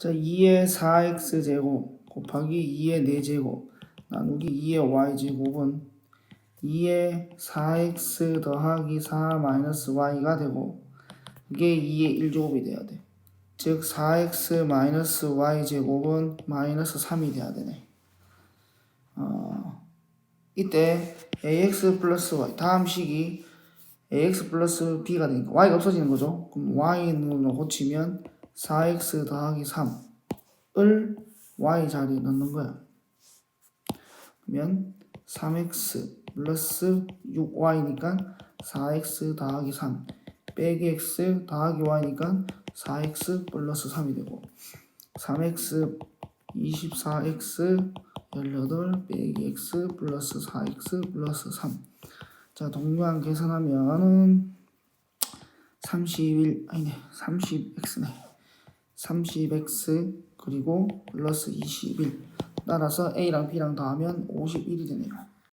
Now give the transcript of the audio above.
자, 2의 4x 제곱 곱하기 2의 4제곱 나누기 2의 y 제곱은 2의 4x 더하기 4 마이너스 y가 되고 그게 2의 1제곱이 돼야 돼. 즉 4x 마이너스 y 제곱은 마이너스 3이 돼야 되네. 어, 이때 ax 플러스 y 다음 식이 ax 플러스 b가 되니까 y가 없어지는 거죠. 그럼 y는 고치면 4x 더하기 3을 y 자리에 넣는 거야. 그러면 3x 플러스 6y니까 4x 더하기 3 빼기 x 더하기 y니까 4x 플러스 3이 되고 3x 24x 18 빼기 x 플러스 4x 플러스 3 자, 동량 계산하면은 31 아니네 30x네 30x 그리고 플러스 21 따라서 a랑 b랑 더하면 51이 되네요.